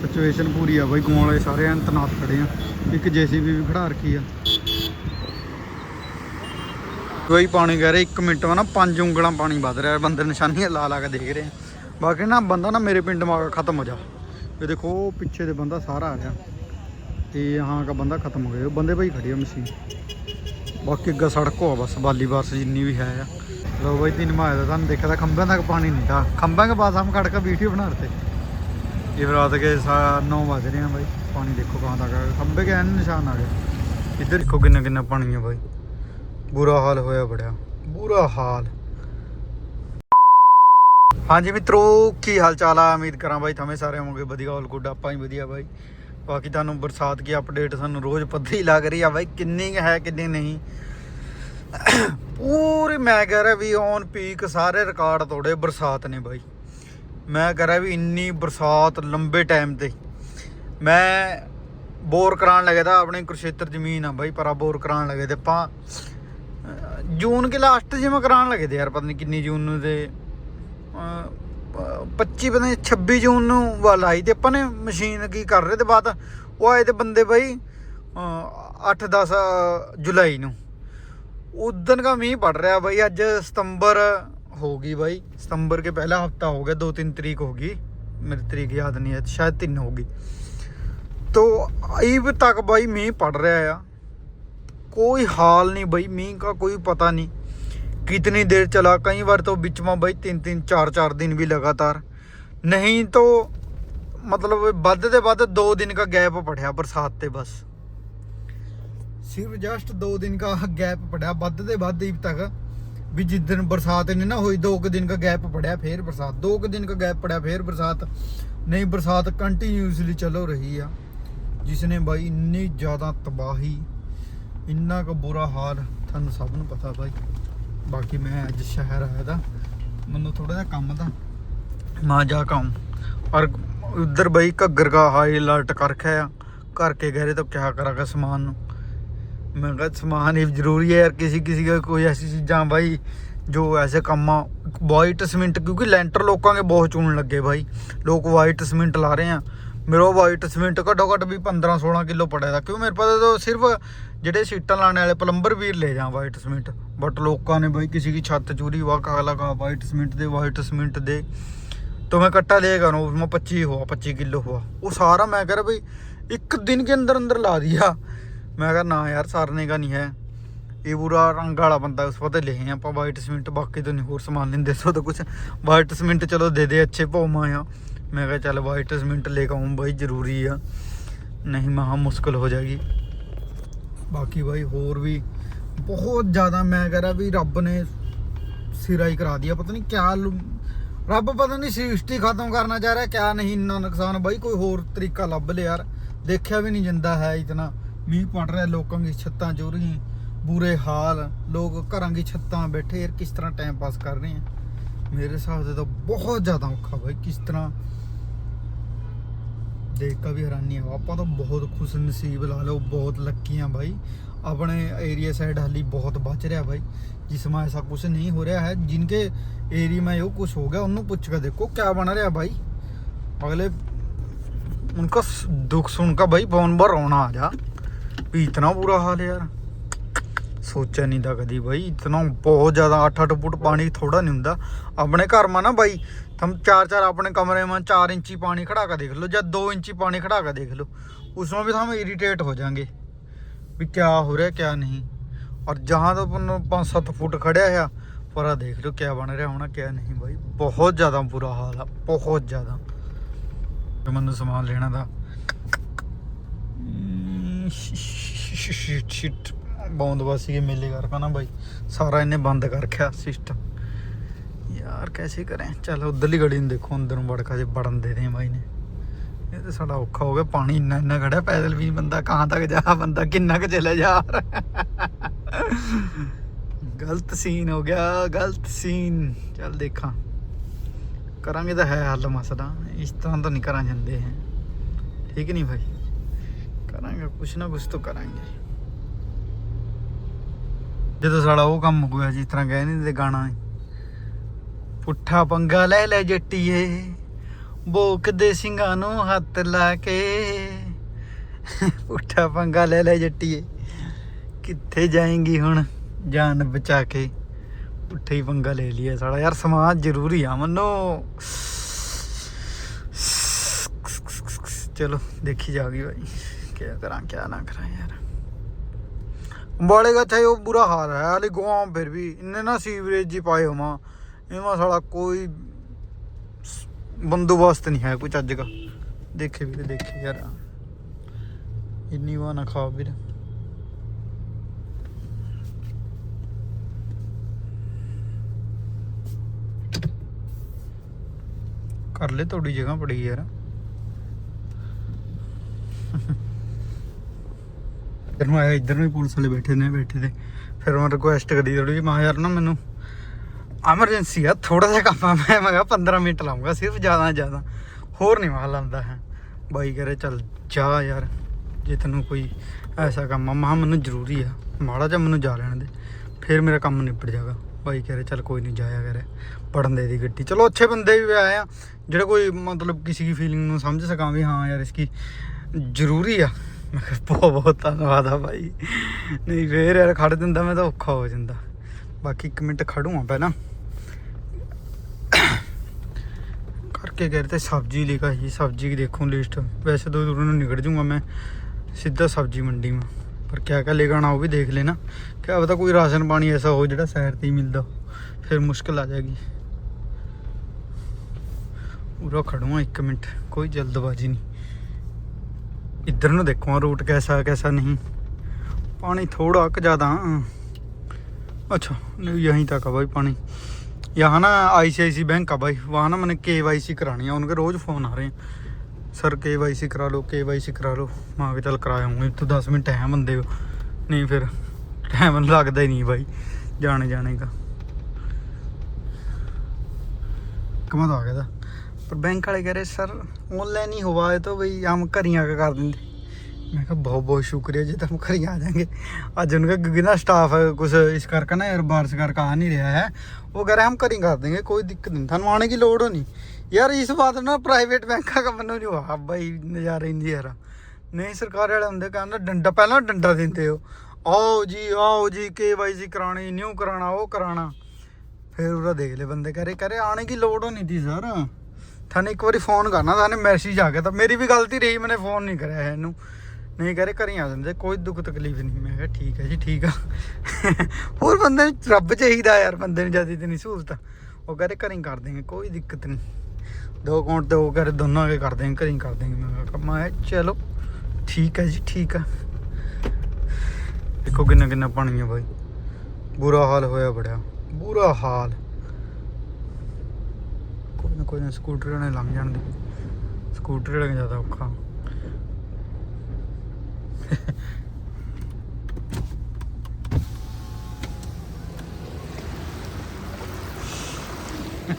Situation ਪੂਰੀ ਆ ਬਾਈ ਗੋਣ ਵਾਲੇ ਸਾਰੇ ਐਨ ਤਨਾਤ ਖੜੇ ਆ। ਇੱਕ ਜੀਸੀਬੀ ਵੀ ਖੜਾ ਰੱਖੀ ਆ। ਕੋਈ ਪਾਣੀ ਕਹਿ ਰਿਹਾ 1 ਮਿੰਟ ਵਾ ਨਾ, ਪੰਜ ਉਂਗਲਾਂ ਪਾਣੀ ਵੱਧ ਰਿਹਾ, ਬੰਦੇ ਨਿਸ਼ਾਨੀਆਂ ਲਾ ਲਾ ਕੇ ਦੇਖ ਰਹੇ ਆ। ਬਾਕੀ ਨਾ ਬੰਦਾ ਨਾ ਮੇਰੇ ਪਿੰਡ ਮਾ ਖਤਮ ਹੋ ਜਾ। ਇਹ ਦੇਖੋ ਪਿੱਛੇ ਦੇ ਬੰਦਾ ਸਾਰਾ ਆ ਗਿਆ। ਤੇ ਹਾਂ, ਕਾ ਬੰਦਾ ਖਤਮ ਹੋ ਗਿਆ। ਬੰਦੇ ਭਾਈ ਖੜੀ ਆ ਮਸ਼ੀਨ। ਬਾਕੀ ਅੱਗਾ ਸੜਕ ਹੋ ਬਸ, ਬਾਲੀ ਬਾਸ ਜਿੰਨੀ ਵੀ ਹੈ ਆ। ਲੋ ਬਾਈ, ਤਿੰਨ ਮਾਇਆ ਦਾ ਤੁਹਾਨੂੰ ਦੇਖਿਆ ਤਾਂ ਖੰਭਿਆਂ ਤੱਕ ਪਾਣੀ ਨਹੀਂ ਦਾ ਖੰਭਾਂ ਕੇ ਬਾਅਦ ਹਮ ਖੜ ਕੇ ਵੀਡੀਓ ਬਣਾ ਰਤੇ ਇਹ ਰਾਤ ਕੇ 9 ਵਜ ਰਹੇ ਆ ਬਾਈ। ਪਾਣੀ ਦੇਖੋ ਕਹਾਂ ਤੱਕ ਆ ਕੇ ਐਨ ਨਿਸ਼ਾਨ ਆ ਗਏ। ਇੱਧਰ ਦੇਖੋ ਕਿੰਨਾ ਕਿੰਨਾ ਪਾਣੀ ਆ ਬਾਈ। ਬੁਰਾ ਹਾਲ ਹੋਇਆ ਬੜਿਆ। ਬੁਰਾ ਹਾਲ। ਹਾਂਜੀ ਮਿੱਤਰੋ, ਕੀ ਹਾਲ ਚਾਲ ਆ? ਉਮੀਦ ਕਰਾਂ ਬਾਈ ਤੁਮੇ ਸਾਰੇ ਹੋਵੋਗੇ ਵਧੀਆ ਆਲ ਗੁੱਡ ਆਪਾਂ ਹੀ ਵਧੀਆ ਬਾਈ। ਬਾਕੀ ਤੁਹਾਨੂੰ ਬਰਸਾਤ ਕੀ ਅਪਡੇਟ ਸਾਨੂੰ ਰੋਜ਼ ਪੱਧਰੀ ਲੱਗ ਰਹੀ ਆ ਬਾਈ। ਕਿੰਨੀ ਕੁ ਹੈ, ਕਿੰਨੀ ਨਹੀਂ। ਪੂਰੀ ਮੈਂ ਕਹਿ ਰਿਹਾ ਵੀ ਔਨ ਪੀਕ ਸਾਰੇ ਰਿਕਾਰਡ ਤੋੜੇ ਬਰਸਾਤ ਨੇ ਬਾਈ। ਮੈਂ ਕਹਿ ਰਿਹਾ ਵੀ ਇੰਨੀ ਬਰਸਾਤ ਲੰਬੇ ਟਾਈਮ ਤੇ। ਮੈਂ ਬੋਰ ਕਰਾਉਣ ਲੱਗੇ ਤਾਂ ਆਪਣੇ ਕੁਰਸ਼ੇਤਰ ਜ਼ਮੀਨ ਆ ਬਾਈ ਪਰਾ ਬੋਰ ਕਰਾਉਣ ਲੱਗੇ ਤੇ ਆਪਾਂ ਜੂਨ ਕੇ ਲਾਸਟ ਜਿਵੇਂ ਕਰਾਉਣ ਲੱਗੇ ਤੇ ਯਾਰ ਪਤਾ ਨਹੀਂ ਕਿੰਨੀ ਜੂਨ ਨੂੰ ਤੇ ਅਹ, 25 ਪਤਾ ਨਹੀਂ 26 ਜੂਨ ਨੂੰ ਵੱਲ ਆਈ ਤੇ ਆਪਾਂ ਨੇ ਮਸ਼ੀਨ ਕੀ ਕਰ ਰਹੇ ਤੇ ਬਾਅਦ ਉਹ ਆਏ ਤੇ ਬੰਦੇ ਬਾਈ 8 10 ਜੁਲਾਈ ਨੂੰ। ਉਦਨ का ਮੀਂਹ ਪੜ ਰਿਹਾ ਬਾਈ ਅੱਜ ਸਤੰਬਰ ਹੋ ਗਈ ਬਾਈ। सितंबर के पहला हफ़्ता हो गया दो तीन तरीक होगी। मेरी तरीक याद नहीं है, शायद तीन होगी। तो अब तक भाई मींह पड़ रहा है कोई हाल नहीं भाई मींह का कोई पता नहीं। कितनी देर चला, कई बार तो बिच में भाई तीन तीन चार चार दिन भी लगातार। नहीं तो मतलब बद तो बद दो दिन का गैप पड़िया बरसात से बस। सिर्फ़ जस्ट दो दिन का गैप पड़ा बद तो बद तक। ਵੀ ਜਿਸ ਦਿਨ ਬਰਸਾਤ ਨੇ ਨਾ ਹੋਈ, ਦੋ ਕੁ ਦਿਨ ਦਾ ਗੈਪ ਪੜਿਆ, ਫੇਰ ਬਰਸਾਤ। ਦੋ ਕੁ ਦਿਨ ਦਾ ਗੈਪ ਪੜਿਆ, ਫੇਰ ਬਰਸਾਤ। ਨਹੀਂ, ਬਰਸਾਤ ਕੰਟੀਨਿਊਸਲੀ ਚੱਲੋ ਰਹੀ ਆ। ਜਿਸ ਨੇ ਬਾਈ ਇੰਨੀ ਜ਼ਿਆਦਾ ਤਬਾਹੀ, ਇੰਨਾ ਕੁ ਬੁਰਾ ਹਾਲ, ਤੁਹਾਨੂੰ ਸਭ ਨੂੰ ਪਤਾ ਬਾਈ। ਬਾਕੀ ਮੈਂ ਅੱਜ ਸ਼ਹਿਰ ਆਇਆ ਦਾ, ਮੈਨੂੰ ਥੋੜਾ ਜਿਹਾ ਕੰਮ ਦਾ। ਮਾ ਜਾ ਕਾਉਂ ਔਰ ਉਧਰ ਬਾਈ ਘੱਗਰ ਦਾ ਹਾਈ ਅਲਰਟ ਕਰ ਰੱਖਿਆ ਆ ਘਰ ਕੇ ਕਿਆ ਕਰਾਂਗਾ ਸਮਾਨ ਨੂੰ? मैं कहा सामान ही जरूरी है यार किसी किसी का कोई ऐसी चीज़ां भाई जो ऐसे ਕੰਮ ਆ ਵਾਈਟ ਸੀਮੈਂਟ ਕਿਉਂਕਿ ਲੈਂਟਰ ਲੋਕਾਂ ਦੇ ਬਹੁਤ ਚੁਣ ਲੱਗੇ ਭਾਈ ਲੋਕ ਵਾਈਟ ਸੀਮੈਂਟ ਲਾ ਰਹੇ ਆ ਮੇਰਾ ਵਾਈਟ ਸੀਮੈਂਟ ਘੱਟੋ ਘੱਟ ਵੀ 15 16 ਕਿਲੋ ਪੜਿਆ ਦਾ ਕਿਉਂ ਮੇਰੇ ਪਾਸ ਤਾਂ ਸਿਰਫ ਜਿਹੜੇ ਸੀਟਾਂ ਲਾਣੇ ਵਾਲੇ ਪਲੰਬਰ ਵੀਰ ਲੈ ਜਾ ਵਾਈਟ ਸੀਮੈਂਟ ਬਟ ਲੋਕਾਂ ਨੇ ਭਾਈ ਕਿਸੇ ਦੀ ਛੱਤ ਚੂਰੀ ਵਾ ਕਾਲਾ ਕਾ ਵਾਈਟ ਸੀਮੈਂਟ ਦੇ ਵਾਈਟ ਸੀਮੈਂਟ ਦੇ तो मैं कट्टा लेगा ना उसमें पच्चीस हुआ पच्चीस किलो हुआ वो सारा मैं कह रहा भाई एक दिन के अंदर अंदर ला दिया मैं कहा ना यार सारने का नहीं है ये पूरा रंग वाला बंदा उस पर ले आप वाइट सीमेंट बाकी तो नहीं होर समान नहीं दे सो तो कुछ वाइट सीमेंट चलो दे दे अच्छे पौमा में मैं कहा चल वाइट सीमेंट लेकर आऊँ भाई ज़रूरी है नहीं महा मुश्किल हो जाएगी बाकी भाई होर भी बहुत ज़्यादा मैं कह रहा भी रब ने सिराई करा दिया पता नहीं क्या रब पता नहीं सृष्टि खत्म करना चाह रहा क्या नहीं इन्ना नुकसान भाई कोई होर तरीका लभ ले यार देखा भी नहीं ज़िंदा है इतना मीह पड़ रहा है लोगों की छत्त चू रही बुरे हाल लोग घर की छत्त बैठे यार किस तरह टाइम पास कर रहे हैं मेरे हिसाब से तो बहुत ज़्यादा औखा भाई किस तरह देख का भी हैरानी है आप तो बहुत खुश नसीब ला लो बहुत लक्की हैं भाई अपने एरिया साइड हाली बहुत बच रहा भाई जिसमें ऐसा कुछ नहीं हो रहा है जिनके एरिए में जो कुछ हो गया उन्होंने पूछ कर देखो क्या बना रहा भाई अगले उनका दुख सुन का भाई फ़ोन पर रोना आ जा ਵੀ ਇਤਨਾ ਬੁਰਾ ਹਾਲ ਯਾਰ। ਸੋਚਿਆ ਨਹੀਂ ਤਾਂ ਕਦੀ ਬਾਈ, ਇਤਨਾ ਬਹੁਤ ਜ਼ਿਆਦਾ 8-8 ਫੁੱਟ ਪਾਣੀ ਥੋੜਾ ਨਹੀਂ ਹੁੰਦਾ। ਆਪਣੇ ਘਰ ਮਾ ਨਾ ਬਾਈ ਤੁਮ ਚਾਰ ਚਾਰ ਆਪਣੇ ਕਮਰੇ ਮਾ 4 ਇੰਚੀ ਪਾਣੀ ਖੜਾ ਕੇ ਦੇਖ ਲਓ ਜਾਂ 2 ਇੰਚੀ ਪਾਣੀ ਖੜਾ ਕੇ ਦੇਖ ਲਓ। ਉਸ ਵਿੱਚ ਵੀ ਤੁਹਾਨੂੰ ਇਰੀਟੇਟ ਹੋ ਜਾਾਂਗੇ। ਵੀ ਕੀ ਹੋ ਰਿਹਾ ਕੀ ਨਹੀਂ। ਔਰ ਜਹਾਂ ਤੋਂ 5-7 ਫੁੱਟ ਖੜਿਆ ਆ, ਪਰ ਆ ਦੇਖ ਲਓ ਕੀ ਬਣ ਰਿਹਾ ਹੋਣਾ ਕੀ ਨਹੀਂ ਬਾਈ। ਬਹੁਤ ਜ਼ਿਆਦਾ ਬੁਰਾ ਹਾਲ ਆ, ਬਹੁਤ ਜ਼ਿਆਦਾ। ਮੈਨੂੰ ਸਮਾਨ ਲੈਣਾ ਦਾ लेना था शिट शिट बौंदवासी के मेले कर ना भाई सारा इन्हें बंद कर रखा सिस्टम यार कैसे करें चल उधरली गली ਨੂੰ ਦੇਖੋ ਅੰਦਰ ਨੂੰ ਵੜਕਾ ਜੇ ਵੜਨ ਦੇ ਰਹੇ ਬਾਈ ਨੇ ਇਹ ਤਾਂ ਸਾਡਾ ਔਖਾ ਹੋ ਗਿਆ ਪਾਣੀ ਇੰਨਾ ਇੰਨਾ ਖੜਾ ਪੈਦਲ ਵੀ ਬੰਦਾ ਕਹਾਂ ਤੱਕ ਜਾ ਬੰਦਾ ਕਿੰਨਾ ਕੁ ਚਲੇ ਜਾ ਗਲਤ ਸੀਨ ਹੋ ਗਿਆ ਗਲਤ ਸੀਨ ਚੱਲ ਦੇਖਾਂ ਕਰਾਂਗੇ ਤਾਂ ਹੈ ਹੱਲ ਮਸਲਾ ਇਸ ਤਰ੍ਹਾਂ ਤਾਂ ਨਹੀਂ ਕਰਾਂ ਜਾਂਦੇ ਹੈ ਠੀਕ ਨਹੀਂ ਭਾਈ ਕਰਾਂਗੇ, ਕੁਛ ਨਾ ਕੁਛ ਤਾਂ ਕਰਾਂਗੇ। ਜਦੋਂ ਸਾਡਾ ਉਹ ਕੰਮ ਹੋ ਗਿਆ ਜਿਸ ਤਰ੍ਹਾਂ ਕਹਿੰਦੇ ਤੇ ਗਾਣਾ। ਪੁੱਠਾ ਪੰਗਾ ਲੈ ਲੈ ਜੱਟੀਏ, ਬੋਕਦੇ ਸਿੰਘਾਂ ਨੂੰ ਹੱਥ ਲਾ ਕੇ। ਉੱਠਾ ਪੰਗਾ ਲੈ ਲੈ ਜੱਟੀਏ, ਕਿੱਥੇ ਜਾਏਂਗੀ ਹੁਣ ਜਾਨ ਬਚਾ ਕੇ? ਪੁੱਠੇ ਹੀ ਪੰਗਾ ਲੈ ਲਿਆ ਸਾਡਾ ਯਾਰ ਸਮਾਜ ਜ਼ਰੂਰੀ ਆ ਮੰਨੋ। ਚਲੋ, ਦੇਖੀ ਜਾਗੀ ਭਾਈ ਕੀ ਕਰਾਂ ਕੀ ਨਾ ਕਰਾਂ ਯਾਰ ਅੰਬਾਲੇ ਦਾ ਚਾਹੇ ਉਹ ਬੁਰਾ ਹਾਲ ਹੈ ਹਾਲੇ ਗੁਆਮ ਫਿਰ ਵੀ ਇੰਨੇ ਨਾ ਸੀਵਰੇਜ ਜੀ ਪਾਏ ਹੋਵਾਂ ਇਹਮਾ ਸਾਲਾ ਕੋਈ ਸ- ਬੰਦੋਬਸਤ ਨਹੀਂ ਹੈ ਕੋਈ ਚੱਜ ਦਾ ਦੇਖੇ ਵੀਰੇ ਦੇਖੇ ਯਾਰ ਇੰਨੀ ਵਾਰ ਨਾ ਖਾ ਵੀਰੇ ਕਰ ਲੈ ਤੁਹਾਡੀ ਜਗ੍ਹਾ ਪੜੀ ਯਾਰ ਇੱਧਰ ਨੂੰ ਆਇਆ, ਇੱਧਰ ਨੂੰ ਹੀ ਪੁਲਿਸ ਵਾਲੇ ਬੈਠੇ ਨੇ, ਬੈਠੇ ਤੇ ਫਿਰ ਮੈਂ ਰਿਕੁਐਸਟ ਕਰੀ ਥੋੜੀ ਜਿਹੀ, ਮਾਂ ਯਾਰ ਨਾ ਮੈਨੂੰ ਐਮਰਜੈਂਸੀ ਆ ਥੋੜਾ ਜਿਹਾ ਕੰਮ ਆ। ਮੈਂ ਮੈਂ ਕਿਹਾ 15 ਮਿੰਟ ਲਾਉਂਗਾ, ਸਿਰਫ ਜ਼ਿਆਦਾ ਜ਼ਿਆਦਾ। ਹੋਰ ਨਹੀਂ ਮੈਂ ਲਾਉਂਦਾ ਹੈ। ਬਾਈ ਕਰੇ ਚੱਲ ਜਾ ਯਾਰ, ਜੇ ਤੈਨੂੰ ਕੋਈ ਐਸਾ ਕੰਮ ਆ। ਮਾ ਮੈਨੂੰ ਜ਼ਰੂਰੀ ਆ, ਮਾੜਾ ਜਿਹਾ ਮੈਨੂੰ ਜਾ ਲੈਣ ਦੇ। ਫਿਰ ਮੇਰਾ ਕੰਮ ਨਿਪਟ ਜਾਗਾ ਬਾਈ ਕਹ ਰਿਹਾ ਚੱਲ ਕੋਈ ਨਹੀਂ ਜਾਇਆ ਕਰੇ। ਪੜਨ ਦੇ ਦੀ ਗੱਡੀ। ਚਲੋ, ਅੱਛੇ ਬੰਦੇ ਵੀ ਆਏ ਆ। ਜਿਹੜੇ ਕੋਈ ਮਤਲਬ ਕਿਸੇ ਦੀ ਫੀਲਿੰਗ ਨੂੰ ਸਮਝ ਸਕਾਂ ਵੀ ਹਾਂ ਯਾਰ ਇਸकी ਜ਼ਰੂਰੀ ਆ। ਮੈਂ ਕਿਹਾ, ਬਹੁਤ ਬਹੁਤ ਧੰਨਵਾਦ ਆ ਭਾਈ ਨਹੀਂ, ਫੇਰ ਯਾਰ ਖੜ ਦਿੰਦਾ ਮੈਂ ਤਾਂ ਔਖਾ ਹੋ ਜਾਂਦਾ। ਬਾਕੀ 1 ਮਿੰਟ ਖੜੂ ਆ ਪਹਿਲਾਂ। ਕਰਕੇ ਗਏ ਤੇ ਸਬਜ਼ੀ ਲੈ ਕੇ ਆਈ ਸਬਜ਼ੀ ਦੇਖੂ ਲਿਸਟ ਵੈਸੇ ਦੋ ਦੂਰ ਨੂੰ ਨਿਕਲ ਜੂਗਾ ਮੈਂ। ਸਿੱਧਾ ਸਬਜ਼ੀ ਮੰਡੀ ਮੈਂ। ਪਰ ਕਿਆ ਕਿਆ ਲੈ ਕੇ ਆਣਾ ਉਹ ਵੀ ਦੇਖ ਲੈਣਾ। ਕਿਆ ਪਤਾ ਕੋਈ ਰਾਸ਼ਨ ਪਾਣੀ ਐਸਾ ਹੋ ਜਿਹੜਾ ਸ਼ਹਿਰ ਤੇ ਹੀ ਮਿਲਦਾ। ਫਿਰ ਮੁਸ਼ਕਲ ਆ ਜਾਏਗੀ। ਉਰਾ ਖੜੂਆ 1 ਮਿੰਟ। ਕੋਈ ਜਲਦਬਾਜ਼ੀ ਨਹੀਂ। इधर ਨੂੰ ਦੇਖੋ रूट कैसा है कैसा नहीं पानी थोड़ा कि ज़्यादा अच्छा नहीं यहीं तक है भाई पानी यहाँ ना आईसीआईसी बैंक का भाई वहाँ ना मैंने के वाई सी करानी है उनके रोज़ फ़ोन आ रहे हैं सर के वाई सी करा लो के वाई सी करा लो मैं भी चल कराया हूँ तो दस मिनट है बंदे को नहीं फिर टाइम लगता ही नहीं भाई जाने जाने का कमा तो आ गया था पर बैंक वाले कह रहे सर ऑनलाइन ही हुआ है तो भाई हम घर ही आके कर देंगे मैं कहा बहुत बहुत शुक्रिया जी तो हम घर ही आ जाएंगे आज उनका क्योंकि ना स्टाफ कुछ इस करके ना यार बारिश करके आ नहीं रहा है वो कह रहे हम घर ही कर देंगे कोई दिक्कत नहीं थानू आने की लोड़ नहीं यार इस बात ना प्राइवेट बैंका का ਮੈਨੂੰ ਨਹੀਂ ਹੋਆ ਬਾਈ ਨਜ਼ਾਰਾ ਹੀ ਨਹੀਂ ਯਾਰ ਨਹੀਂ ਸਰਕਾਰ ਵਾਲੇ ਹੁੰਦੇ ਕਹਿੰਦਾ ਡੰਡਾ ਪਹਿਲਾਂ ਡੰਡਾ ਦਿੰਦੇ ਹੋ ਆਓ ਜੀ ਆਓ ਜੀ ਕੇਵਾਈਸੀ ਕਰਾਣੀ ਨਿਊ ਕਰਾਣਾ ਉਹ ਕਰਾਣਾ ਫਿਰ ਉਹਦਾ ਦੇਖ ਲੈ ਬੰਦੇ ਕਰੇ ਕਰੇ ਆਣੇ ਕੀ ਲੋੜ ਹੋਣੀ ਸੀ ਸਰ ਥਾਨੇ ਇੱਕ ਵਾਰੀ ਫੋਨ ਕਰਨਾ, ਥਾਨੇ ਮੈਸੇਜ ਆ ਗਿਆ ਤਾਂ ਮੇਰੀ ਵੀ ਗਲਤੀ ਰਹੀ, ਮੈਨੇ ਫੋਨ ਨਹੀਂ ਕਰਿਆ ਇਹਨੂੰ। ਨਹੀਂ ਕਰੇ, ਘਰੇ ਆ ਜਾਂਦੇ, ਕੋਈ ਦੁੱਖ ਤਕਲੀਫ ਨਹੀਂ। ਮੈਂ ਕਿਹਾ ਠੀਕ ਹੈ ਜੀ, ਠੀਕ ਆ। ਹੋਰ ਬੰਦੇ ਨੂੰ ਰੱਬ ਚਾਹੀਦਾ ਯਾਰ, ਬੰਦੇ ਨੂੰ ਜ਼ਿਆਦਾ ਨਹੀਂ ਸਹੂਲਤ। ਉਹ ਕਰੇ ਘਰੇ ਕਰ ਦੇਗੇ ਕੋਈ ਦਿੱਕਤ ਨਹੀਂ। ਦੋ ਕੌਂਟ ਤੇ ਉਹ ਕਰੇ ਦੋਨਾਂ ਕੇ ਕਰ ਦੇਂਗੇ ਘਰੇ ਕਰ ਦੇਗੇ ਮੈਂ ਕਿਹਾ, ਮੈਂ ਚਲੋ, ਠੀਕ ਹੈ ਜੀ, ਠੀਕ ਆ। ਦੇਖੋ ਕਿੰਨਾ ਕਿੰਨਾ ਪਾਣੀ ਹੈ ਬਾਈ। ਬੁਰਾ ਹਾਲ ਹੋਇਆ ਬੜਿਆ, ਬੁਰਾ ਹਾਲ। ਕੋਈ ਨਾ ਕੋਈ ਨਾ ਸਕੂਟਰ ਨੇ ਲੰਘ ਜਾਣ ਦੇ। ਸਕੂਟਰ ਵਾਲੇ ਜ਼ਿਆਦਾ ਔਖਾ।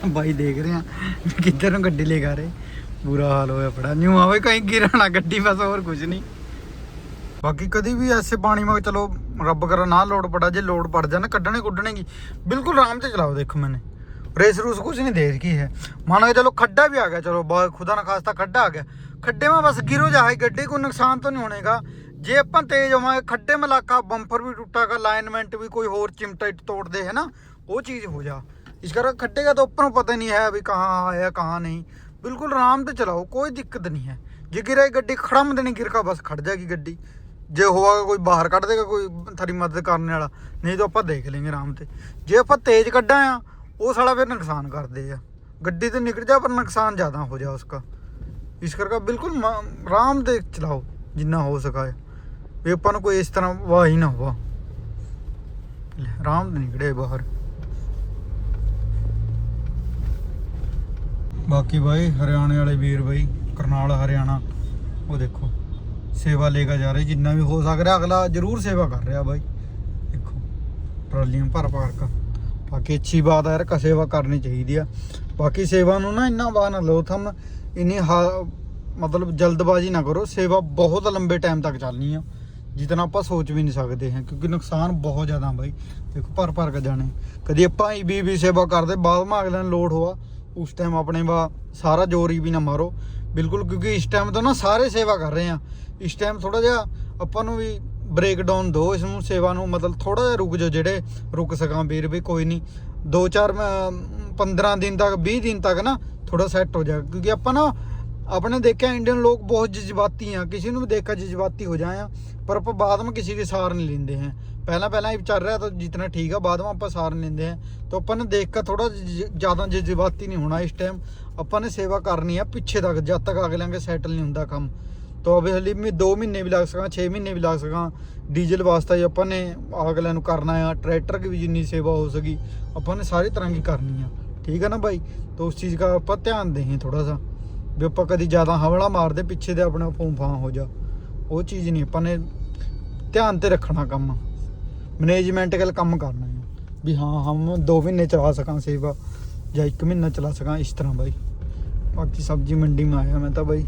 ਬਾਈ ਦੇਖ ਰਹੇ ਆ ਕਿੱਧਰ ਨੂੰ ਗੱਡੀ ਲੈ ਕੇ ਆ ਰਹੇ। ਬੁਰਾ ਹਾਲ ਹੋਇਆ ਬੜਾ। ਨਿਊ ਆਵੇ ਕहीं ਗਿਰਣਾ ਗੱਡੀ, ਬਸ ਹੋਰ ਕੁਝ ਨਹੀਂ। ਬਾਕੀ ਕਦੀ ਵੀ ਐਸੇ ਪਾਣੀ ਮਾ ਚਲੋ, ਰੱਬ ਕਰਾ ਨਾ ਲੋਡ ਪੜਾ, ਜੇ ਲੋਡ ਪੜ ਜਾਣਾ, ਕੱਢਣੇ ਕੁੱਢਣੇ ਕੀ ਬਿਲਕੁਲ ਆਰਾਮ ਤੇ ਚਲਾਓ, ਦੇਖੋ ਮੈਨੇ। रेस रूस कुछ नहीं दे रखी है मानो कि चलो खड्डा भी आ गया चलो बहुत खुदा ना खास्ता खड्डा आ गया खड्डे में बस गिरो जाए गड्ढे को नुकसान तो नहीं होने का ਜੇ ਆਪਾਂ ਤੇਜ਼ ਹੋਵਾਂਗੇ ਖੱਡੇ ਮਲਾਕਾ ਬੰਪਰ ਵੀ ਟੁੱਟਾਗਾ ਅਲਾਈਨਮੈਂਟ ਵੀ ਕੋਈ ਹੋਰ ਚਿਮਟਾ ਇੱਟ ਤੋੜ ਦੇ ਹੈ ਨਾ ਉਹ ਚੀਜ਼ ਹੋ ਜਾ ਇਸ ਕਰਕੇ ਖੱਡੇ का तो ऊपर पता नहीं है अभी कहाँ आया कहाँ नहीं बिल्कुल आराम से चलाओ कोई दिक्कत नहीं है ਜੇ ਗਿਰੇ ਗੱਡੀ ਖੜਮ ਦੇਣੀ ਗਿਰ ਕਾ ਬਸ ਖੜ ਜਾਏਗੀ ਗੱਡੀ ਜੇ ਹੋਵਾਗਾ ਕੋਈ ਬਾਹਰ ਕੱਢ ਦੇਗਾ ਕੋਈ ਥਾਰੀ ਮਦਦ ਕਰਨ ਵਾਲਾ ਨਹੀਂ ਤਾਂ ਆਪਾਂ ਦੇਖ ਲੇਂਗੇ ਆਰਾਮ ਤੇ ਜੇ ਆਪਾਂ ਤੇਜ਼ ਕੱਢਾਂ ਆ ਉਹ ਸਾਲਾ ਫਿਰ ਨੁਕਸਾਨ ਕਰਦੇ ਆ। ਗੱਡੀ ਤੇ ਨਿਕਲ ਜਾ ਪਰ ਨੁਕਸਾਨ ਜ਼ਿਆਦਾ ਹੋ ਜਾ ਉਸਕਾ। ਇਸ ਕਰਕੇ ਬਿਲਕੁਲ ਮ- ਆਰਾਮ ਦੇ ਚਲਾਓ ਜਿੰਨਾ ਹੋ ਸਕਾ। ਵੀ ਆਪਾਂ ਨੂੰ ਕੋਈ ਇਸ ਤਰ੍ਹਾਂ ਵਾਹ ਹੀ ਨਾ ਹੋਵਾ। ਲੈ, ਆਰਾਮ ਦੇ ਨਿਕੜੇ ਬਾਹਰ। ਬਾਕੀ ਬਾਈ ਹਰਿਆਣੇ ਵਾਲੇ ਵੀਰ ਬਾਈ ਕਰਨਾਲ ਹਰਿਆਣਾ ਉਹ ਦੇਖੋ। ਸੇਵਾ ਲੈ ਕੇ ਜਾ ਰਹੇ ਜਿੰਨਾ ਵੀ ਹੋ ਸਕਦਾ ਅਗਲਾ ਜ਼ਰੂਰ ਸੇਵਾ ਕਰ ਰਿਹਾ ਬਾਈ। ਦੇਖੋ ਟਰਾਲੀਆਂ ਭਰ ਭਰ ਕੇ। ਬਾਕੀ ਅੱਛੀ ਬਾਤ ਹੈ ਯਾਰ, ਕ ਸੇਵਾ ਕਰਨੀ ਚਾਹੀਦੀ ਆ। ਬਾਕੀ ਸੇਵਾ ਨੂੰ ਨਾ ਇੰਨਾ ਵਾਹ ਨਾ ਲਓ ਥਮ, ਇੰਨੀ ਹਾ- ਮਤਲਬ ਜਲਦਬਾਜ਼ੀ ਨਾ ਕਰੋ। ਸੇਵਾ ਬਹੁਤ ਲੰਬੇ ਟਾਈਮ ਤੱਕ ਚੱਲਣੀ ਆ। ਜਿਤਨਾ ਆਪਾਂ ਸੋਚ ਵੀ ਨਹੀਂ ਸਕਦੇ ਹਾਂ, ਕਿਉਂਕਿ ਨੁਕਸਾਨ ਬਹੁਤ ਜ਼ਿਆਦਾ ਬਾਈ। ਦੇਖੋ, ਭਰ ਭਰ ਕੇ ਜਾਣੇ। ਕਦੀ ਆਪਾਂ ਵੀ ਵੀ ਸੇਵਾ ਕਰਦੇ, ਬਾਅਦ ਮਾ ਅਗਲੇ ਨੂੰ ਲੋਡ ਹੋਆ, ਉਸ ਟਾਈਮ ਆਪਣੇ ਵਾ ਸਾਰਾ ਜ਼ੋਰ ਵੀ ਨਾ ਮਾਰੋ। ਬਿਲਕੁਲ, ਕਿਉਂਕਿ ਇਸ ਟਾਈਮ ਤਾਂ ਨਾ ਸਾਰੇ ਸੇਵਾ ਕਰ ਰਹੇ ਆ। ਇਸ ਟਾਈਮ ਥੋੜਾ ਜਿਹਾ ਆਪਾਂ ਨੂੰ ਵੀ ਬ੍ਰੇਕ ਡਾਊਨ ਦੋ ਇਸ ਨੂੰ, ਸੇਵਾ ਨੂੰ, ਮਤਲਬ ਥੋੜਾ ਜਿਹਾ ਰੁਕ ਜਾਓ ਜਿਹੜੇ ਰੁਕ ਸਕਾਂ ਵੀਰ ਵੀ, ਕੋਈ ਨਹੀਂ। 2-4 15 ਦਿਨ ਤੱਕ 20 ਦਿਨ ਤੱਕ ਨਾ ਥੋੜਾ ਸੈੱਟ ਹੋ ਜਾਏਗਾ। ਕਿਉਂਕਿ ਆਪਾਂ ਨਾ, ਆਪਣੇ ਦੇਖਿਆ ਇੰਡੀਅਨ ਲੋਕ ਬਹੁਤ ਜਜ਼ਬਾਤੀ ਆ, ਕਿਸੇ ਨੂੰ ਵੀ ਦੇਖਾ ਜਜ਼ਬਾਤੀ ਹੋ ਜਾਏ ਆ, ਪਰ ਆਪਾਂ ਬਾਅਦ ਵਿੱਚ ਕਿਸੇ ਦੀ ਸਾਰ ਨਹੀਂ ਲੈਂਦੇ हैं ਪਹਿਲਾਂ ਪਹਿਲਾਂ ਇਹ ਚੱਲ ਰਿਹਾ ਤਾਂ ਜਿਤਨਾ ਠੀਕ ਆ, ਬਾਅਦ ਵਿੱਚ ਆਪਾਂ ਸਾਰ ਨਹੀਂ ਲੈਂਦੇ हैं ਤਾਂ ਆਪਾਂ ਨੇ ਦੇਖ ਕੇ ਥੋੜਾ ਜ਼ਿਆਦਾ ਜਜ਼ਬਾਤੀ ਨਹੀਂ ਹੋਣਾ ਇਸ ਟਾਈਮ ਆਪਾਂ ਨੇ ਸੇਵਾ ਕਰਨੀ ਆ, ਪਿੱਛੇ ਤੱਕ, ਜਦ ਤੱਕ ਅਗਲਿਆਂ ਕੇ ਸੈਟਲ ਨਹੀਂ ਹੁੰਦਾ ਕੰਮ। ਤਾਂ ਅਬੇਲੀ ਮੈਂ 2 ਮਹੀਨੇ ਵੀ ਲੱਗ ਸਕਾਂ 6 ਮਹੀਨੇ ਵੀ ਲੱਗ ਸਕਾਂ। ਡੀਜ਼ਲ ਵਾਸਤੇ ਹੀ ਆਪਾਂ ਨੇ ਅਗਲਿਆਂ ਨੂੰ ਕਰਨਾ ਆ, ਟਰੈਕਟਰ ਦੀ ਵੀ ਜਿੰਨੀ ਸੇਵਾ ਹੋ ਸਕੀ, ਆਪਾਂ ਨੇ ਸਾਰੀ ਤਰ੍ਹਾਂ ਦੀ ਕਰਨੀ ਆ। ਠੀਕ ਹੈ ਨਾ ਭਾਈ ਤਾਂ ਉਸ ਚੀਜ਼ ਦਾ ਆਪਾਂ ਧਿਆਨ ਦੇਈਏ ਥੋੜਾ ਸਾ ਵੀ ਆਪਾਂ ਕਦੀ ਜ਼ਿਆਦਾ ਹਵਲਾ ਮਾਰਦੇ, ਪਿੱਛੇ ਦੇ ਆਪਣਾ ਫੂੰਫਾਂ ਹੋ ਜਾ। ਉਹ ਚੀਜ਼ ਨਹੀਂ, ਆਪਾਂ ਨੇ ਧਿਆਨ ਤੇ ਰੱਖਣਾ ਕੰਮ। ਮੈਨੇਜਮੈਂਟ ਗੱਲ ਕੰਮ ਕਰਨਾ ਹੈ ਵੀ ਹਾਂ, ਹਮ 2 ਮਹੀਨੇ ਚਲਾ ਸਕਾਂ ਸੇਵਾ ਜਾਂ 1 ਮਹੀਨਾ ਚਲਾ ਸਕਾਂ, ਇਸ ਤਰ੍ਹਾਂ ਬਾਈ। ਬਾਕੀ ਸਬਜ਼ੀ ਮੰਡੀ में ਆਇਆ ਮੈਂ ਤਾਂ ਬਾਈ।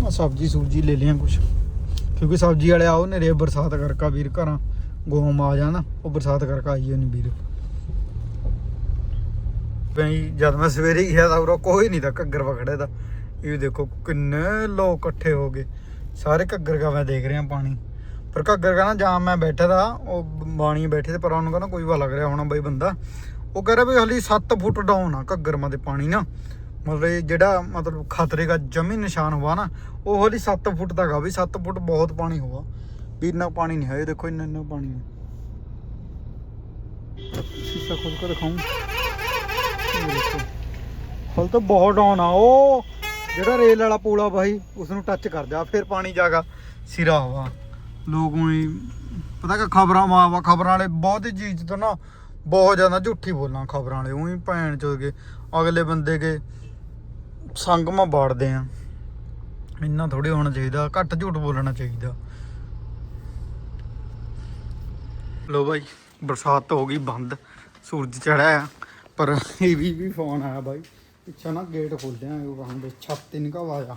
ਮੈਂ ਸਬਜ਼ੀ ਸੂਜੀ ਲੈ ਲਿਆ ਕੁਛ। ਕਿਉਂਕਿ ਸਬਜ਼ੀ ਵਾਲੇ ਆਓ ਨੇ ਬਰਸਾਤ ਕਰਕਾ ਵੀਰ ਘਰਾਂ ਗੋਮ ਆ ਜਾਣਾ ਉਹ ਬਰਸਾਤ ਕਰਕਾ ਆਈ ਨਹੀਂ ਵੀਰ। ਬਈ ਜਦ ਮੈਂ ਸਵੇਰੇ ਗਿਆ ਤਾਂ ਉਰਾ ਕੋਈ ਨਹੀਂ ਤਾਂ ਘੱਗਰ ਵਖੜੇ ਦਾ। ਇਹ ਵੀ ਦੇਖੋ ਕਿੰਨੇ ਲੋਕ ਇਕੱਠੇ ਹੋ ਗਏ। ਸਾਰੇ ਘੱਗਰ ਕਾ ਮੈਂ ਦੇਖ ਰਿਹਾ ਪਾਣੀ। ਪਰ ਘੱਗਰ ਕਾ ਨਾ ਜਾਂ ਮੈਂ ਬੈਠਾ ਦਾ, ਉਹ ਬਾਣੀ ਬੈਠੇ ਤੇ ਪਰ ਉਹਨੂੰ ਕਹਿੰਦਾ ਕੋਈ ਵਾ ਲੱਗ ਰਿਹਾ ਹੋਣਾ ਬਈ ਬੰਦਾ। ਉਹ ਕਹਿ ਰਿਹਾ ਵੀ ਹਲੀ 7 ਫੁੱਟ ਡਾਊਨ ਆ ਘੱਗਰ ਮਾ ਦੇ ਪਾਣੀ ਨਾ। ਮਤਲਬ ਇਹ ਜਿਹੜਾ ਮਤਲਬ ਖਤਰੇ ਦਾ ਜਮੀ ਨਿਸ਼ਾਨ ਹੋਆ ਨਾ, ਉਹ ਹਲੀ 7 ਫੁੱਟ ਤੱਕ ਆ ਵੀ 7 ਫੁੱਟ ਬਹੁਤ ਪਾਣੀ ਹੋਆ। ਵੀ ਇੰਨਾ ਪਾਣੀ ਨਹੀਂ ਹੈ, ਇਹ ਦੇਖੋ ਇੰਨਾ ਇੰਨਾ ਪਾਣੀ ਹੈ। ਸ਼ੀਸ਼ਾ ਖੋਲ ਕੇ ਦਿਖਾਉਂ ਹਲ ਤਾਂ ਬਹੁਤ ਡਾਊਨ ਆ, ਉਹ ਜਿਹੜਾ ਰੇਲ ਵਾਲਾ ਪੁਲ ਆ ਬਾਈ ਉਸ ਨੂੰ ਟੱਚ ਕਰ ਜਾ, ਫਿਰ ਪਾਣੀ ਜਾਗਾ, ਸਿਰਾ ਹਵਾ ਲੋਕ ਉਹੀ, ਪਤਾ ਕਿ ਖਬਰਾਂ ਮਾਵਾ ਖਬਰਾਂ ਵਾਲੇ ਬਹੁਤ ਹੀ ਚੀਜ਼ ਤੋਂ ਨਾ ਬਹੁਤ ਜ਼ਿਆਦਾ ਝੂਠੀ ਬੋਲਾਂ ਖਬਰਾਂ ਵਾਲੇ, ਉਹੀ ਭੈਣ ਚੋ ਕੇ, ਅਗਲੇ ਬੰਦੇ ਕੇ। ਸੰਗਮਾ ਬਾੜਦੇ ਆ। ਇੰਨਾ ਥੋੜੀ ਹੋਣਾ ਚਾਹੀਦਾ, ਘੱਟ ਝੂਠ ਬੋਲਣਾ ਚਾਹੀਦਾ। ਲੋ ਬਾਈ, ਬਰਸਾਤ ਹੋ ਗਈ, ਬੰਦ। ਸੂਰਜ ਚੜਿਆ ਆ, ਪਰ ਇਹ ਵੀ ਵੀ ਫੋਨ ਆਇਆ ਬਾਈ। ਪਿੱਛੇ ਨਾ ਗੇਟ ਖੋਲਦਿਆਂ ਉਹ ਕਹਾਂ ਛੱਤ ਤੇ ਨਿਕਲ ਆਇਆ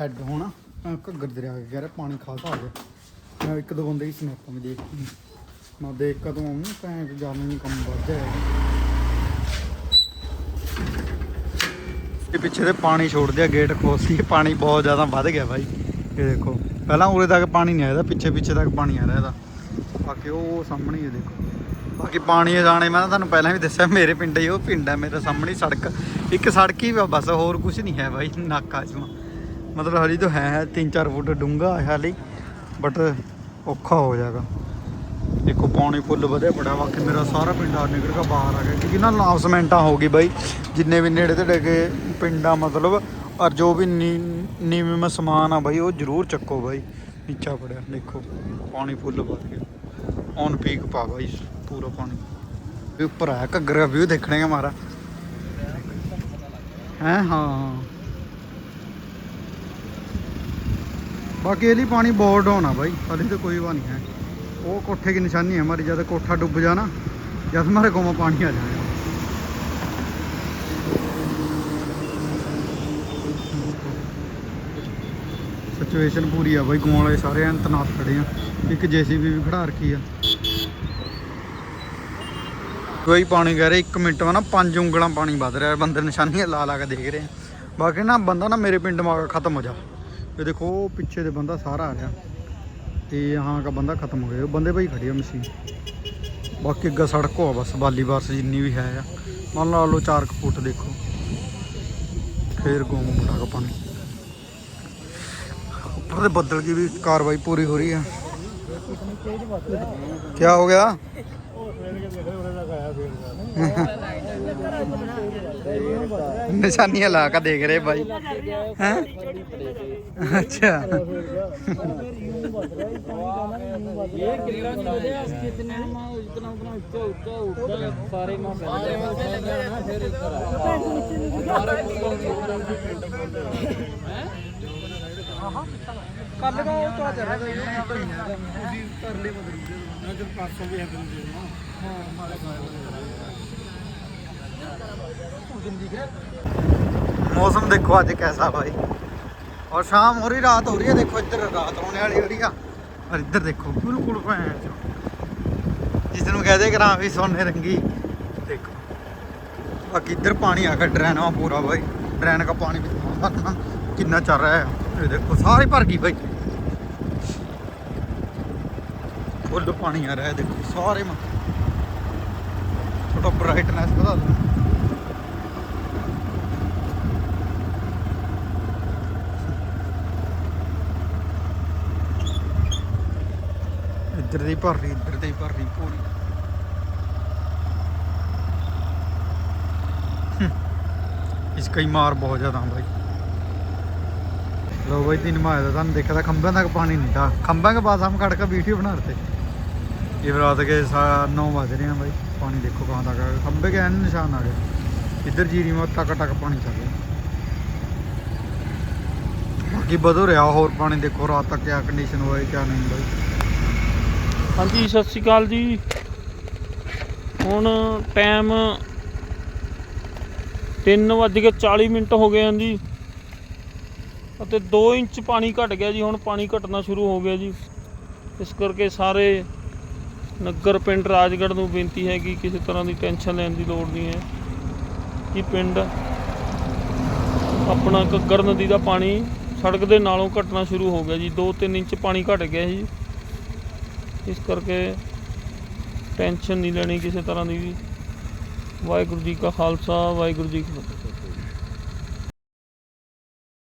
ਹੈੱਡ ਹੋਣਾ। ਘੱਗਰ ਦਰਿਆ ਕੇ ਕਹਿ ਪਾਣੀ ਖਾਸਾ ਆ ਗਿਆ ਮੈਂ ਇੱਕ ਦੋ ਬੰਦੇ ਹੀ ਸਨੈਪਾਂ ਵਿੱਚ ਦੇਖੀ ਮੈਂ ਦੇਖ ਕਦੋਂ ਆਉਂ ਭੈਣ ਜਾਣ ਨੂੰ ਕੰਮ ਵੱਧ ਜਾਏਗਾ ਇਹ ਪਿੱਛੇ ਤੇ ਪਾਣੀ ਛੋੜ ਆ, ਗੇਟ ਖੋਲਦੀ ਪਾਣੀ ਬਹੁਤ ਜ਼ਿਆਦਾ ਵੱਧ ਗਿਆ ਬਾਈ। ਇਹ ਦੇਖੋ, ਪਹਿਲਾਂ ਉਰੇ ਤੱਕ ਪਾਣੀ ਨਹੀਂ ਆਇਆ ਪਿੱਛੇ ਪਿੱਛੇ ਤੱਕ ਪਾਣੀ ਆ ਰਿਹਾ ਇਹਦਾ। ਬਾਕੀ ਉਹ ਸਾਹਮਣੇ ਹੀ ਹੈ ਦੇਖੋ। ਬਾਕੀ ਪਾਣੀ ਇਹ ਜਾਣੇ ਮੈਂ ਤਾਂ ਤੁਹਾਨੂੰ ਪਹਿਲਾਂ ਵੀ ਦੱਸਿਆ, ਮੇਰੇ ਪਿੰਡ ਹੀ ਉਹ ਪਿੰਡ ਹੈ ਮੇਰੇ ਸਾਹਮਣੇ ਸੜਕ। ਇੱਕ ਸੜਕ ਹੀ ਵਾ ਬਸ, ਹੋਰ ਕੁਝ ਨਹੀਂ ਹੈ ਬਾਈ, ਨਾਕਾ ਜਮਾ। ਮਤਲਬ ਹਲੀ ਤਾਂ ਹੈ 3-4 ਫੁੱਟ ਡੂੰਘਾ ਹਾਲੀ ਬਟ ਔਖਾ ਹੋ ਜਾਏਗਾ। ਦੇਖੋ ਪਾਣੀ ਫੁੱਲ ਵਧਿਆ ਬੜਾ ਬਾਕੀ ਮੇਰਾ ਸਾਰਾ ਪਿੰਡ ਆ ਨਿਕਲ ਕੇ ਬਾਹਰ ਆ ਗਿਆ। ਕਿਉਂਕਿ ਨਾ ਅਨਾਉਂਸਮੈਂਟਾਂ ਹੋ ਗਈ ਬਾਈ, ਜਿੰਨੇ ਵੀ ਨੇੜੇ ਤੇੜੇ ਕੇ ਪਿੰਡਾਂ ਮਤਲਬ, ਔਰ ਜੋ ਵੀ ਨੀਵੇਂ ਸਮਾਨ ਆ ਬਾਈ, ਉਹ ਜ਼ਰੂਰ ਚੱਕੋ ਬਾਈ। ਨੀਚਾ ਪੜਿਆ ਦੇਖੋ। ਪਾਣੀ ਫੁੱਲ ਵੱਧ ਗਿਆ ਔਨ ਪੀਕ ਪਾ ਬਾਈ, ਪੂਰਾ ਪਾਣੀ। ਵੀ ਉੱਪਰ ਆਇਆ, ਘੱਗਰ ਵਿਊ ਦੇਖਣੇ ਦਾ ਮਾਰਾ। ਹੈ? ਹਾਂ ਬਾਕੀ ਇਹ ਲਈ ਪਾਣੀ ਬਹੁਤ ਡਾਊਨ ਆ ਬਾਈ, ਹਾਲੇ ਤਾਂ ਕੋਈ ਵਾ ਨਹੀਂ ਹੈ। ਉਹ ਕੋਠੇ ਦੀ ਨਿਸ਼ਾਨੀ ਹੈ ਹਮਾਰੀ ਜਦ ਕੋਠਾ ਡੁੱਬ ਜਾਣਾ ਜਦ ਹਮਾਰੇ ਕੋਲ ਪਾਣੀ ਆ ਜਾਏਗਾ ਸਿਚੁਏਸ਼ਨ ਪੂਰੀ ਆ ਬਾਈ ਗੋਂ ਵਾਲੇ ਸਾਰੇ ਐਨ ਤਨਾਤ ਖੜੇ ਆ। ਇੱਕ ਜੀਸੀਬੀ ਵੀ ਖੜਾ ਰੱਖੀ ਆ। ਕੋਈ ਪਾਣੀ ਕਹਿ ਰਿਹਾ 1 ਮਿੰਟ ਵਾ ਨਾ, ਪੰਜ ਉਂਗਲਾਂ ਪਾਣੀ ਵੱਧ ਰਿਹਾ, ਬੰਦੇ ਨਿਸ਼ਾਨੀਆਂ ਲਾ ਲਾ ਕੇ ਦੇਖ ਰਹੇ ਆ। ਬਾਕੀ ਨਾ, ਬੰਦਾ ਨਾ ਮੇਰੇ ਪਿੰਡ ਮਾ ਖਤਮ ਹੋ ਜਾ। ਇਹ ਦੇਖੋ ਪਿੱਛੇ ਦੇ ਬੰਦਾ ਸਾਰਾ ਆ ਰਿਹਾ। ਤੇ ਹਾਂ ਕਾ ਬੰਦਾ ਖਤਮ ਹੋ ਗਿਆ। ਬੰਦੇ ਭਾਈ ਖੜੀ ਆ ਮਸ਼ੀਨ। ਬਾਕੀ ਅੱਗਾ ਸੜਕ ਆ ਬਸ, ਬਾਲੀ ਬਾਰਸ ਜਿੰਨੀ ਵੀ ਹੈ ਆ। ਮੰਨ ਲਾ ਲੋ 4 ਫੁੱਟ ਦੇਖੋ। ਫੇਰ ਗੋਮ ਮੁੰਡਾ ਕਾ ਪਾਣੀ। ਉੱਪਰ ਦੇ ਬੱਦਲ ਦੀ ਵੀ ਕਾਰਵਾਈ ਪੂਰੀ ਹੋ ਰਹੀ ਆ। ਕੀ ਹੋ ਗਿਆ? हो गया निशानियां ला कर देख रहे भाई हैं अच्छा ये कितना चले कितने में इतना उतना ऊंचा ऊंचा ऊंचा सारे में ना फिर इधर ਮੌਸਮ ਦੇਖੋ ਅੱਜ ਕੈਸਾ ਭਾਈ ਔਰ ਸ਼ਾਮ ਹੋ ਰਹੀ, ਰਾਤ ਹੋ ਰਹੀ ਹੈ। ਦੇਖੋ ਇੱਧਰ ਰਾਤ ਹੋਣੇ ਵਾਲੀ ਹੋ ਰਹੀ ਆ। ਔਰ ਇੱਧਰ ਦੇਖੋ, ਬਿਲਕੁਲ ਭੈਣ ਚੋ। ਜਿਸ ਨੂੰ ਕਹਦੇ ਕਰਾਂ ਵੀ ਸੋਨੇ ਰੰਗੀ। ਦੇਖੋ। ਬਾਕੀ ਇੱਧਰ ਪਾਣੀ ਆ ਕੇ ਡਰੈਨ ਆ ਪੂਰਾ ਭਾਈ ਡਰੈਨ ਦਾ ਪਾਣੀ ਵੀ ਕਿੰਨਾ ਚੱਲ ਰਿਹਾ ਹੈ है ये देखो सारी भर गई भाई फुल पानी आ रहा है देखो सारे में थोड़ा ब्राइटनेस बता दो ਇੱਧਰ ਦੀ ਭਰ ਰਹੀ ਇੱਧਰ ਦੀ ਭਰ ਰਹੀ ਪੂਰੀ इसका ही मार बहुत ज़्यादा भाई ਲੋ ਬਾਈ, ਦਿਨ ਮਾਇਆ ਦਾ ਤੁਹਾਨੂੰ ਦੇਖਦਾ ਖੰਭਾਂ ਤੱਕ ਪਾਣੀ ਨਹੀਂ ਦਾ ਖੰਭਾਂ ਕੇ ਪਾਸ ਹਮ ਕੇ ਵੀਡੀਓ ਬਣਾ ਰਤੇ ਇਹ ਰਾਤ ਕੇ 9 ਵਜ ਰਹੇ ਆ ਬਾਈ, ਪਾਣੀ ਦੇਖੋ ਕਹਾਂ ਤੱਕ ਖੰਭੇ ਕੇ ਐਨ ਨਿਸ਼ਾਨ ਆ ਗਏ। ਇੱਧਰ ਜੀਰੀ ਮਾ ਟਕ ਟਕ ਪਾਣੀ ਚੱਲ ਰਿਹਾ। ਬਾਕੀ ਵਧੋ ਰਿਹਾ, ਹੋਰ ਪਾਣੀ ਦੇਖੋ ਰਾਤ ਤੱਕ ਕਿਆ ਕੰਡੀਸ਼ਨ ਹੋਏ ਕਿਆ ਨਹੀਂ ਬਾਈ। ਹਾਂਜੀ, ਸਤਿ ਸ਼੍ਰੀ ਅਕਾਲ ਜੀ। ਹੁਣ ਟਾਈਮ 3:40 ਮਿੰਟ ਹੋ ਗਏ ਆਂ ਜੀ। ਅਤੇ 2 ਇੰਚ ਪਾਣੀ ਘਟ ਗਿਆ ਜੀ, ਹੁਣ ਪਾਣੀ ਘਟਣਾ ਸ਼ੁਰੂ ਹੋ ਗਿਆ ਜੀ। ਇਸ ਕਰਕੇ ਸਾਰੇ ਨਗਰ ਪਿੰਡ ਰਾਜਗੜ੍ਹ ਨੂੰ ਬੇਨਤੀ ਹੈ ਕਿ ਕਿਸੇ ਤਰ੍ਹਾਂ ਦੀ ਟੈਨਸ਼ਨ ਲੈਣ ਦੀ ਲੋੜ ਨਹੀਂ ਹੈ। ਕਿ ਪਿੰਡ ਆਪਣਾ ਘੱਗਰ ਨਦੀ ਦਾ ਪਾਣੀ ਸੜਕ ਦੇ ਨਾਲੋਂ ਘਟਣਾ ਸ਼ੁਰੂ ਹੋ ਗਿਆ ਜੀ 2-3 ਇੰਚ ਪਾਣੀ ਘਟ ਗਿਆ ਜੀ। ਇਸ ਕਰਕੇ ਟੈਨਸ਼ਨ ਨਹੀਂ ਲੈਣੀ ਕਿਸੇ ਤਰ੍ਹਾਂ ਦੀ। ਵੀ ਵਾਹਿਗੁਰੂ ਜੀ ਕਾ ਖਾਲਸਾ, ਵਾਹਿਗੁਰੂ ਜੀ ਕੀ ਫਤਿਹ।